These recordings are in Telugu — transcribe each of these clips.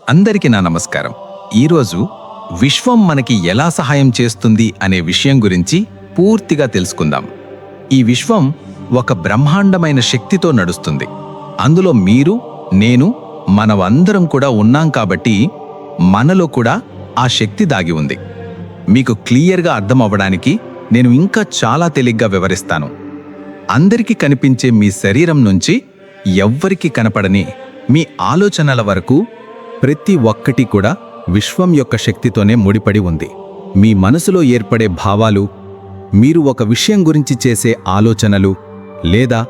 అందరికీ నా నమస్కారం. ఈరోజు విశ్వం మనకి ఎలా సహాయం చేస్తుంది అనే విషయం గురించి పూర్తిగా తెలుసుకుందాం. ఈ విశ్వం ఒక బ్రహ్మాండమైన శక్తితో నడుస్తుంది. అందులో మీరు నేను మనమందరం కూడా ఉన్నాం కాబట్టి మనలో కూడా ఆ శక్తి దాగి ఉంది. మీకు క్లియర్గా అర్థం అవ్వడానికి నేను ఇంకా చాలా తేలిగ్గా వివరిస్తాను. అందరికీ కనిపించే మీ శరీరం నుంచి ఎవ్వరికీ కనపడని మీ ఆలోచనల వరకు ప్రతి ఒక్కటి కూడా విశ్వం యొక్క శక్తితోనే ముడిపడి ఉంది. మీ మనసులో ఏర్పడే భావాలు మీరు ఒక విషయం గురించి చేసే ఆలోచనలు లేదా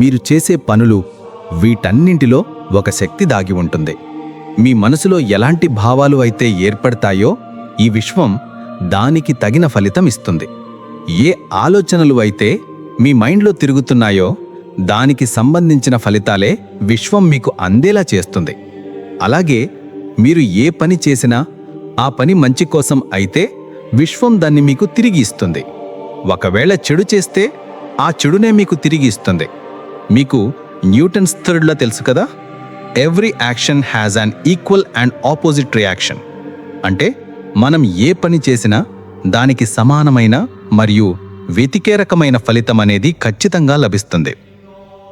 మీరు చేసే పనులు వీటన్నింటిలో ఒక శక్తి దాగి ఉంటుంది. మీ మనసులో ఎలాంటి భావాలు అయితే ఏర్పడతాయో ఈ విశ్వం దానికి తగిన ఫలితం ఇస్తుంది. ఏ ఆలోచనలు అయితే మీ మైండ్లో తిరుగుతున్నాయో దానికి సంబంధించిన ఫలితాలే విశ్వం మీకు అందేలా చేస్తుంది. అలాగే మీరు ఏ పని చేసినా ఆ పని మంచి కోసం అయితే విశ్వం దాన్ని మీకు తిరిగి ఇస్తుంది. ఒకవేళ చెడు చేస్తే ఆ చెడునే మీకు తిరిగి ఇస్తుంది. మీకు న్యూటన్స్ థర్డ్లా తెలుసు కదా? Every action has an equal and opposite reaction. అంటే మనం ఏ పని చేసినా దానికి సమానమైన మరియు వెతికే రకమైన ఫలితం అనేది ఖచ్చితంగా లభిస్తుంది.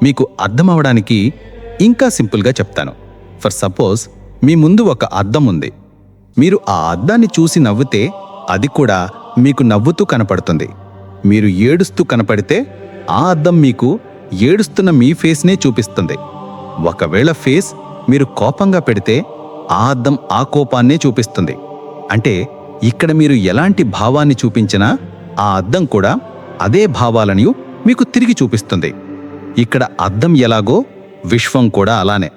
మీకు అర్థమవడానికి ఇంకా సింపుల్గా చెప్తాను. ఫర్ సపోజ్ మీ ముందు ఒక అద్దం ఉంది. మీరు ఆ అద్దాన్ని చూసి నవ్వితే అది కూడా మీకు నవ్వుతూ కనపడుతుంది. మీరు ఏడుస్తూ కనపడితే ఆ అద్దం మీకు ఏడుస్తున్న మీ ఫేస్నే చూపిస్తుంది. ఒకవేళ ఫేస్ మీరు కోపంగా పెడితే ఆ అద్దం ఆ కోపాన్నే చూపిస్తుంది. అంటే ఇక్కడ మీరు ఎలాంటి భావాన్ని చూపించినా ఆ అద్దం కూడా అదే భావాలను మీకు తిరిగి చూపిస్తుంది. ఇక్కడ అద్దం ఎలాగో విశ్వం కూడా అలానే.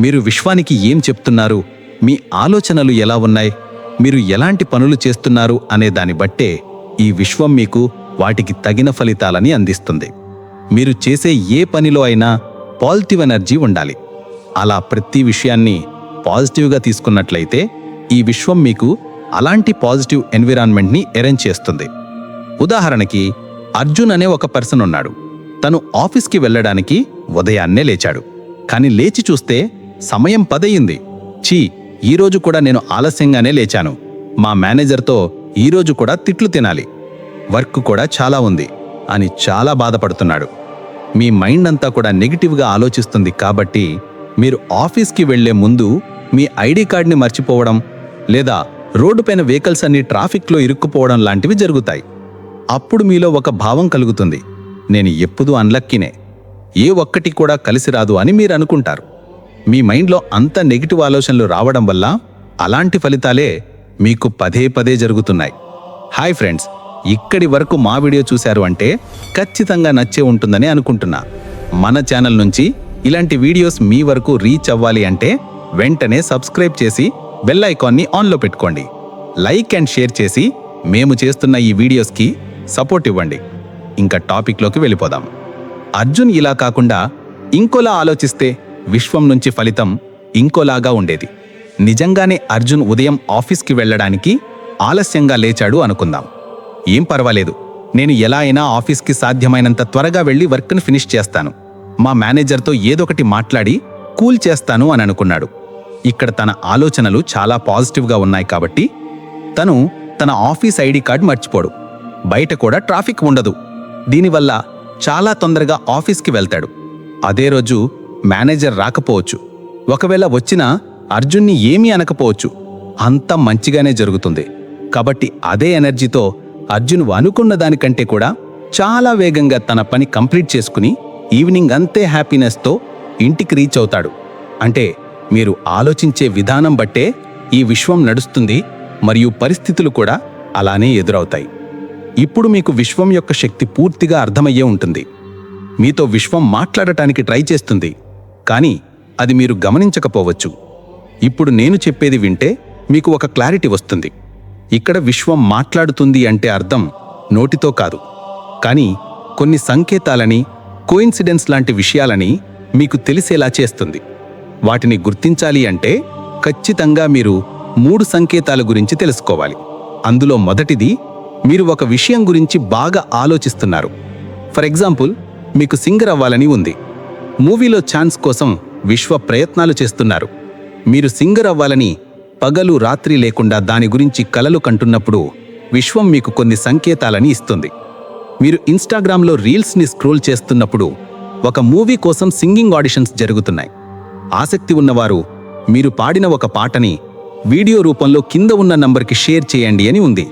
మీరు విశ్వానికి ఏం చెప్తున్నారు? మీ ఆలోచనలు ఎలా ఉన్నాయి? మీరు ఎలాంటి పనులు చేస్తున్నారు అనే దాన్ని బట్టే ఈ విశ్వం మీకు వాటికి తగిన ఫలితాలని అందిస్తుంది. మీరు చేసే ఏ పనిలో అయినా పాజిటివ్ ఎనర్జీ ఉండాలి. అలా ప్రతి విషయాన్ని పాజిటివ్గా తీసుకున్నట్లయితే ఈ విశ్వం మీకు అలాంటి పాజిటివ్ ఎన్విరాన్మెంట్ని అరేంజ్ చేస్తుంది. ఉదాహరణకి అర్జున్ అనే ఒక పర్సన్ ఉన్నాడు. తను ఆఫీస్కి వెళ్ళడానికి ఉదయాన్నే లేచాడు. కానీ లేచి చూస్తే సమయం పదయింది. ఛీ ఈరోజు కూడా నేను ఆలస్యంగానే లేచాను. మా మేనేజర్తో ఈరోజు కూడా తిట్లు తినాలి. వర్క్ కూడా చాలా ఉంది అని చాలా బాధపడుతున్నాడు. మీ మైండ్ అంతా కూడా నెగిటివ్గా ఆలోచిస్తుంది కాబట్టి మీరు ఆఫీస్కి వెళ్ళే ముందు మీ ఐడి కార్డ్ని మర్చిపోవడం లేదా రోడ్డుపైన వెహికల్స్ అన్ని ట్రాఫిక్లో ఇరుక్కుపోవడం లాంటివి జరుగుతాయి. అప్పుడు మీలో ఒక భావం కలుగుతుంది. నేను ఎప్పుడూ అన్లక్కీనే. ఏ ఒక్కటి కూడా కలిసి రాదు అని మీరు అనుకుంటారు. మీ మైండ్లో అంత నెగిటివ్ ఆలోచనలు రావడం వల్ల అలాంటి ఫలితాలే మీకు పదే పదే జరుగుతున్నాయి. హాయ్ ఫ్రెండ్స్ ఇక్కడి వరకు మా వీడియో చూశారు అంటే ఖచ్చితంగా నచ్చే ఉంటుందని అనుకుంటున్నా. మన ఛానల్ నుంచి ఇలాంటి వీడియోస్ మీ వరకు రీచ్ అవ్వాలి అంటే వెంటనే సబ్స్క్రైబ్ చేసి బెల్ ఐకాన్ని ఆన్లో పెట్టుకోండి. లైక్ అండ్ షేర్ చేసి మేము చేస్తున్న ఈ వీడియోస్కి సపోర్ట్ ఇవ్వండి. ఇంకా టాపిక్లోకి వెళ్ళిపోదాం. అర్జున్ ఇలా కాకుండా ఇంకోలా ఆలోచిస్తే విశ్వం నుంచి ఫలితం ఇంకోలాగా ఉండేది. నిజంగానే అర్జున్ ఉదయం ఆఫీస్కి వెళ్ళడానికి ఆలస్యంగా లేచాడు అనుకుందాం. ఏం పర్వాలేదు. నేను ఎలా అయినా ఆఫీస్కి సాధ్యమైనంత త్వరగా వెళ్ళి వర్క్ని ఫినిష్ చేస్తాను. మా మేనేజర్తో ఏదొకటి మాట్లాడి కూల్ చేస్తాను అని అనుకున్నాడు. ఇక్కడ తన ఆలోచనలు చాలా పాజిటివ్గా ఉన్నాయి కాబట్టి తను తన ఆఫీస్ ఐడి కార్డ్ మర్చిపోడు. బయట కూడా ట్రాఫిక్ ఉండదు. దీనివల్ల చాలా తొందరగా ఆఫీస్కి వెళ్తాడు. అదే రోజు మేనేజర్ రాకపోవచ్చు. ఒకవేళ వచ్చినా అర్జున్ని ఏమీ అనకపోవచ్చు. అంతా మంచిగానే జరుగుతుంది. కాబట్టి అదే ఎనర్జీతో అర్జున్ అనుకున్న దానికంటే కూడా చాలా వేగంగా తన పని కంప్లీట్ చేసుకుని ఈవినింగ్ అంతే హ్యాపీనెస్తో ఇంటికి రీచ్ అవుతాడు. అంటే మీరు ఆలోచించే విధానం బట్టే ఈ విశ్వం నడుస్తుంది మరియు పరిస్థితులు కూడా అలానే ఎదురవుతాయి. ఇప్పుడు మీకు విశ్వం యొక్క శక్తి పూర్తిగా అర్థమయ్యే ఉంటుంది. మీతో విశ్వం మాట్లాడటానికి ట్రై చేస్తుంది. కానీ అది మీరు గమనించకపోవచ్చు. ఇప్పుడు నేను చెప్పేది వింటే మీకు ఒక క్లారిటీ వస్తుంది. ఇక్కడ విశ్వం మాట్లాడుతుంది అంటే అర్థం నోటితో కాదు. కానీ కొన్ని సంకేతాలని కోయిన్సిడెన్స్ లాంటి విషయాలని మీకు తెలిసేలా చేస్తుంది. వాటిని గుర్తించాలి అంటే ఖచ్చితంగా మీరు మూడు సంకేతాల గురించి తెలుసుకోవాలి. అందులో మొదటిది మీరు ఒక విషయం గురించి బాగా ఆలోచిస్తున్నారు. ఫర్ ఎగ్జాంపుల్ మీకు సింగర్ అవ్వాలని ఉంది. మూవీలో ఛాన్స్ కోసం విశ్వ ప్రయత్నాలు చేస్తున్నారు. మీరు సింగర్ అవ్వాలని పగలు రాత్రి లేకుండా దాని గురించి కలలు కంటున్నప్పుడు విశ్వం మీకు కొన్ని సంకేతాలని ఇస్తుంది. మీరు ఇన్స్టాగ్రామ్లో రీల్స్ని స్క్రోల్ చేస్తున్నప్పుడు ఒక మూవీ కోసం సింగింగ్ ఆడిషన్స్ జరుగుతున్నాయి. ఆసక్తి ఉన్నవారు మీరు పాడిన ఒక పాటని వీడియో రూపంలో కింద ఉన్న నంబర్కి షేర్ చేయండి అని ఉంది.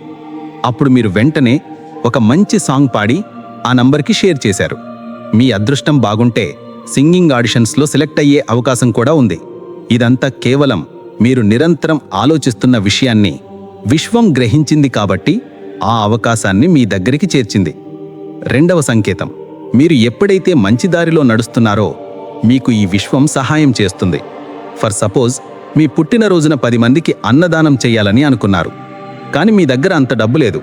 అప్పుడు మీరు వెంటనే ఒక మంచి సాంగ్ పాడి ఆ నంబర్కి షేర్ చేశారు. మీ అదృష్టం బాగుంటే సింగింగ్ ఆడిషన్స్లో సెలెక్ట్ అయ్యే అవకాశం కూడా ఉంది. ఇదంతా కేవలం మీరు నిరంతరం ఆలోచిస్తున్న విషయాన్ని విశ్వం గ్రహించింది కాబట్టి ఆ అవకాశాన్ని మీ దగ్గరికి చేర్చింది. రెండవ సంకేతం మీరు ఎప్పుడైతే మంచి దారిలో నడుస్తున్నారో మీకు ఈ విశ్వం సహాయం చేస్తుంది. ఫర్ సపోజ్ మీ పుట్టినరోజున పది మందికి అన్నదానం చేయాలని అనుకున్నారు. కానీ మీ దగ్గర అంత డబ్బు లేదు.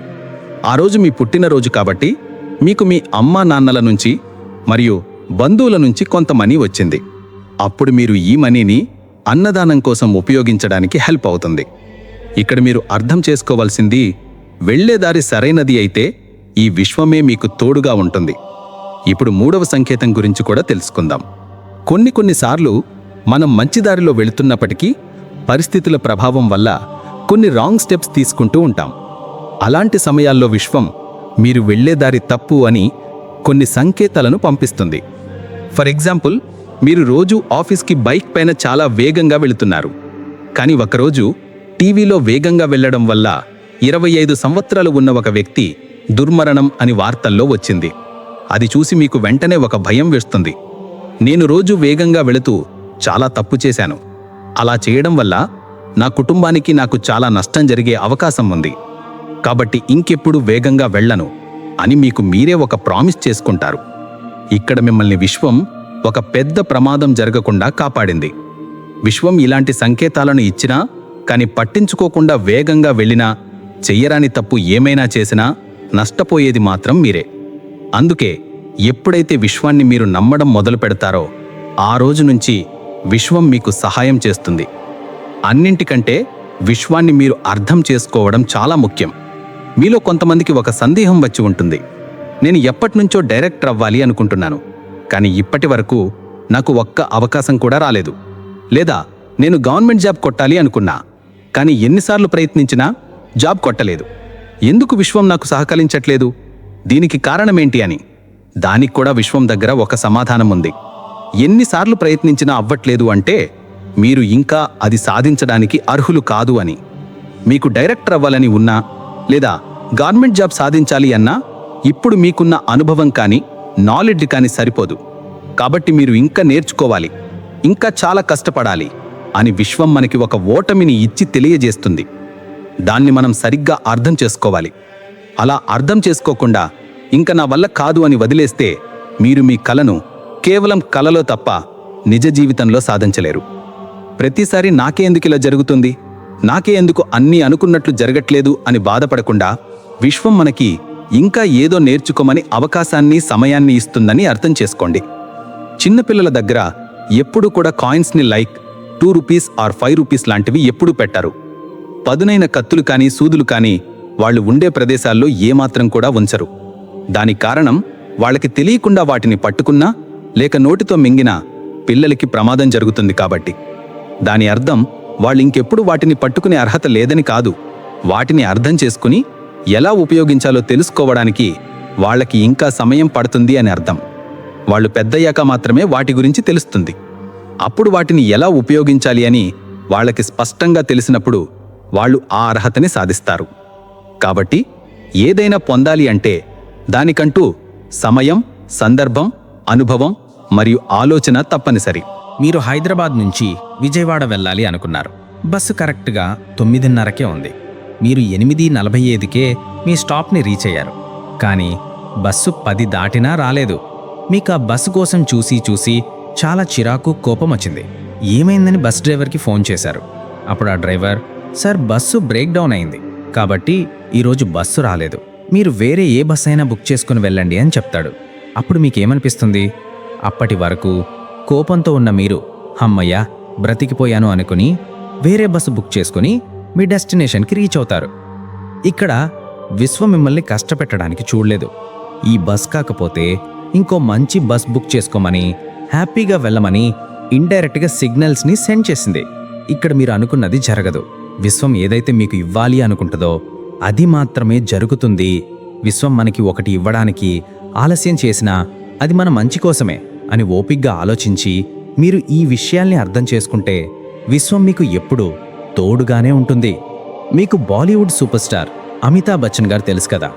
ఆ రోజు మీ పుట్టినరోజు కాబట్టి మీకు మీ అమ్మా నాన్నల నుంచి మరియు బంధువుల నుంచి కొంత మనీ వచ్చింది. అప్పుడు మీరు ఈ మనీని అన్నదానం కోసం ఉపయోగించడానికి హెల్ప్ అవుతుంది. ఇక్కడ మీరు అర్థం చేసుకోవాల్సింది వెళ్ళే దారి సరైనది అయితే ఈ విశ్వమే మీకు తోడుగా ఉంటుంది. ఇప్పుడు మూడవ సంకేతం గురించి కూడా తెలుసుకుందాం. కొన్ని కొన్నిసార్లు మనం మంచి దారిలో వెళుతున్నప్పటికీ పరిస్థితుల ప్రభావం వల్ల కొన్ని రాంగ్ స్టెప్స్ తీసుకుంటూ ఉంటాం. అలాంటి సమయాల్లో విశ్వం మీరు వెళ్ళే దారి తప్పు అని కొన్ని సంకేతాలను పంపిస్తుంది. ఫర్ ఎగ్జాంపుల్ మీరు రోజు ఆఫీస్కి బైక్ పైన చాలా వేగంగా వెళుతున్నారు. కానీ ఒకరోజు టీవీలో వేగంగా వెళ్ళడం వల్ల ఇరవై ఐదు సంవత్సరాలు ఉన్న ఒక వ్యక్తి దుర్మరణం అని వార్తల్లో వచ్చింది. అది చూసి మీకు వెంటనే ఒక భయం వేస్తుంది. నేను రోజు వేగంగా వెళుతూ చాలా తప్పు చేశాను. అలా చేయడం వల్ల నా కుటుంబానికి నాకు చాలా నష్టం జరిగే అవకాశం ఉంది. కాబట్టి ఇంకెప్పుడు వేగంగా వెళ్ళను అని మీకు మీరే ఒక ప్రామిస్ చేసుకుంటారు. ఇక్కడ మిమ్మల్ని విశ్వం ఒక పెద్ద ప్రమాదం జరగకుండా కాపాడింది. విశ్వం ఇలాంటి సంకేతాలను ఇచ్చినా కాని పట్టించుకోకుండా వేగంగా వెళ్ళినా చెయ్యరాని తప్పు ఏమైనా చేసినా నష్టపోయేది మాత్రం మీరే. అందుకే ఎప్పుడైతే విశ్వాన్ని మీరు నమ్మడం మొదలు పెడతారో ఆ రోజు నుంచి విశ్వం మీకు సహాయం చేస్తుంది. అన్నింటికంటే విశ్వాన్ని మీరు అర్థం చేసుకోవడం చాలా ముఖ్యం. మీలో కొంతమందికి ఒక సందేహం వచ్చి ఉంటుంది. నేను ఎప్పటినుంచో డైరెక్టర్ అవ్వాలి అనుకుంటున్నాను. కానీ ఇప్పటి వరకు నాకు ఒక్క అవకాశం కూడా రాలేదు. లేదా నేను గవర్నమెంట్ జాబ్ కొట్టాలి అనుకున్నా. కానీ ఎన్నిసార్లు ప్రయత్నించినా జాబ్ కొట్టలేదు. ఎందుకు విశ్వం నాకు సహకరించట్లేదు? దీనికి కారణమేంటి అని. దానికి కూడా విశ్వం దగ్గర ఒక సమాధానం ఉంది. ఎన్నిసార్లు ప్రయత్నించినా అవ్వట్లేదు అంటే మీరు ఇంకా అది సాధించడానికి అర్హులు కాదు అని. మీకు డైరెక్టర్ అవ్వాలని ఉన్నా లేదా గవర్నమెంట్ జాబ్ సాధించాలి అన్నా ఇప్పుడు మీకున్న అనుభవం కానీ నాలెడ్జ్ కానీ సరిపోదు. కాబట్టి మీరు ఇంకా నేర్చుకోవాలి. ఇంకా చాలా కష్టపడాలి అని విశ్వం మనకి ఒక ఓటమిని ఇచ్చి తెలియజేస్తుంది. దాన్ని మనం సరిగ్గా అర్థం చేసుకోవాలి. అలా అర్థం చేసుకోకుండా ఇంకా నా వల్ల కాదు అని వదిలేస్తే మీరు మీ కలను కేవలం కలలో తప్ప నిజ జీవితంలో సాధించలేరు. ప్రతిసారి నాకే ఎందుకు ఇలా జరుగుతుంది? నాకే ఎందుకు అన్నీ అనుకున్నట్లు జరగట్లేదు అని బాధపడకుండా విశ్వం మనకి ఇంకా ఏదో నేర్చుకోమని అవకాశాన్ని సమయాన్ని ఇస్తుందని అర్థం చేసుకోండి. చిన్నపిల్లల దగ్గర ఎప్పుడు కూడా కాయిన్స్ని like two rupees or five rupees లాంటివి ఎప్పుడూ పెట్టరు. పదునైన కత్తులు కానీ సూదులు కానీ వాళ్ళు ఉండే ప్రదేశాల్లో ఏమాత్రం కూడా ఉంచరు. దానికి కారణం వాళ్ళకి తెలియకుండా వాటిని పట్టుకున్నా లేక నోటితో మింగినా పిల్లలకి ప్రమాదం జరుగుతుంది కాబట్టి. దాని అర్థం వాళ్ళింకెప్పుడు వాటిని పట్టుకునే అర్హత లేదని కాదు. వాటిని అర్థం చేసుకుని ఎలా ఉపయోగించాలో తెలుసుకోవడానికి వాళ్ళకి ఇంకా సమయం పడుతుంది అని అర్థం. వాళ్ళు పెద్దయ్యాక మాత్రమే వాటి గురించి తెలుస్తుంది. అప్పుడు వాటిని ఎలా ఉపయోగించాలి అని వాళ్ళకి స్పష్టంగా తెలిసినప్పుడు వాళ్ళు ఆ అర్హతని సాధిస్తారు. కాబట్టి ఏదైనా పొందాలి అంటే దానికంటూ సమయం సందర్భం అనుభవం మరియు ఆలోచన తప్పనిసరి. మీరు హైదరాబాద్ నుంచి విజయవాడ వెళ్ళాలి అనుకున్నారు. బస్సు కరెక్ట్గా తొమ్మిదిన్నరకే ఉంది. మీరు ఎనిమిది నలభై ఐదుకే మీ స్టాప్ని రీచ్ అయ్యారు కానీ బస్సు పది దాటినా రాలేదు. మీకు ఆ బస్సు కోసం చూసి చూసి చాలా చిరాకు కోపం వచ్చింది. ఏమైందని బస్ డ్రైవర్కి ఫోన్ చేశారు. అప్పుడు ఆ driver sir bus break down అయింది. కాబట్టి ఈరోజు బస్సు రాలేదు. మీరు వేరే ఏ బస్ అయినా బుక్ చేసుకుని వెళ్ళండి అని చెప్తాడు. అప్పుడు మీకేమనిపిస్తుంది? అప్పటి వరకు కోపంతో ఉన్న మీరు హమ్మయ్యా బ్రతికిపోయాను అనుకుని వేరే బస్సు బుక్ చేసుకుని మీ డెస్టినేషన్కి రీచ్ అవుతారు. ఇక్కడ విశ్వం మిమ్మల్ని కష్టపెట్టడానికి చూడలేదు. ఈ బస్ కాకపోతే ఇంకో మంచి బస్ బుక్ చేసుకోమని హ్యాపీగా వెళ్ళమని ఇండైరెక్ట్గా సిగ్నల్స్ని సెండ్ చేసింది. ఇక్కడ మీరు అనుకున్నది జరగదు. విశ్వం ఏదైతే మీకు ఇవ్వాలి అనుకుంటుందో అది మాత్రమే జరుగుతుంది. విశ్వం మనకి ఒకటి ఇవ్వడానికి ఆలస్యం చేసినా అది మన మంచి కోసమే అని ఓపిగ్గా ఆలోచించి మీరు ఈ విషయాల్ని అర్థం చేసుకుంటే విశ్వం మీకు ఎప్పుడూ తోడుగానే ఉంటుంది. మీకు బాలీవుడ్ సూపర్ స్టార్ అమితాబ్ బచ్చన్ గారు తెలుసు కదా.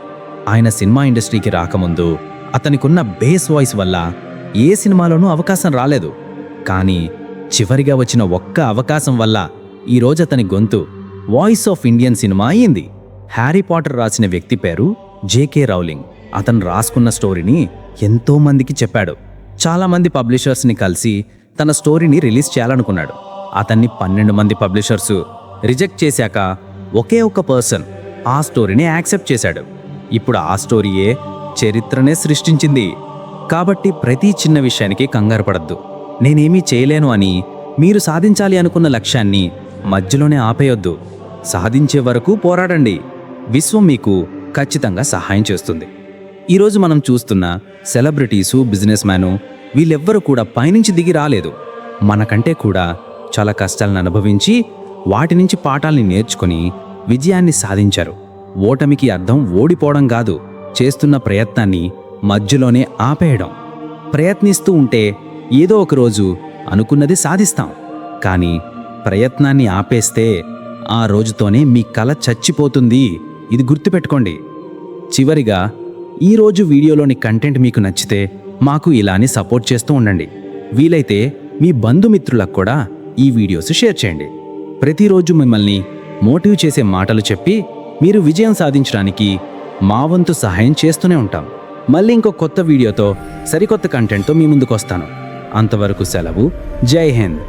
ఆయన సినిమా ఇండస్ట్రీకి రాకముందు అతనికున్న బేస్ వాయిస్ వల్ల ఏ సినిమాలోనూ అవకాశం రాలేదు. కానీ చివరిగా వచ్చిన ఒక్క అవకాశం వల్ల ఈరోజు అతని గొంతు వాయిస్ ఆఫ్ ఇండియన్ సినిమా అయింది. హ్యారీ పాటర్ రాసిన వ్యక్తి పేరు జేకే రౌలింగ్. అతను రాసుకున్న స్టోరీని ఎంతో మందికి చెప్పాడు. చాలామంది పబ్లిషర్స్ని కలిసి తన స్టోరీని రిలీజ్ చేయాలనుకున్నాడు. అతన్ని పన్నెండు మంది పబ్లిషర్సు రిజెక్ట్ చేశాక ఒకే ఒక పర్సన్ ఆ స్టోరీని యాక్సెప్ట్ చేశాడు. ఇప్పుడు ఆ స్టోరీయే చరిత్రనే సృష్టించింది. కాబట్టి ప్రతి చిన్న విషయానికి కంగారు పడద్దు. నేనేమీ చేయలేను అని మీరు సాధించాలి అనుకున్న లక్ష్యాన్ని మధ్యలోనే ఆపేయొద్దు. సాధించే వరకు పోరాడండి. విశ్వం మీకు ఖచ్చితంగా సహాయం చేస్తుంది. ఈరోజు మనం చూస్తున్న సెలబ్రిటీసు బిజినెస్ మ్యాను వీళ్ళెవ్వరూ కూడా పైనుంచి దిగి రాలేదు. మనకంటే కూడా చాలా కష్టాలను అనుభవించి వాటి నుంచి పాఠాల్ని నేర్చుకుని విజయాన్ని సాధించారు. ఓటమికి అర్థం ఓడిపోవడం కాదు చేస్తున్న ప్రయత్నాన్ని మధ్యలోనే ఆపేయడం. ప్రయత్నిస్తూ ఉంటే ఏదో ఒకరోజు అనుకున్నది సాధిస్తాం. కానీ ప్రయత్నాన్ని ఆపేస్తే ఆ రోజుతోనే మీ కల చచ్చిపోతుంది. ఇది గుర్తుపెట్టుకోండి. చివరిగా ఈరోజు వీడియోలోని కంటెంట్ మీకు నచ్చితే మాకు ఇలానే సపోర్ట్ చేస్తూ ఉండండి. వీలైతే మీ బంధుమిత్రులకు కూడా ఈ వీడియోస్ షేర్ చేయండి. ప్రతిరోజు మిమ్మల్ని మోటివ్ చేసే మాటలు చెప్పి మీరు విజయం సాధించడానికి మా వంతు సహాయం చేస్తూనే ఉంటాం. మళ్ళీ ఇంకో కొత్త వీడియోతో సరికొత్త కంటెంట్తో మీ ముందుకు వస్తాను. అంతవరకు సెలవు. జై హింద్.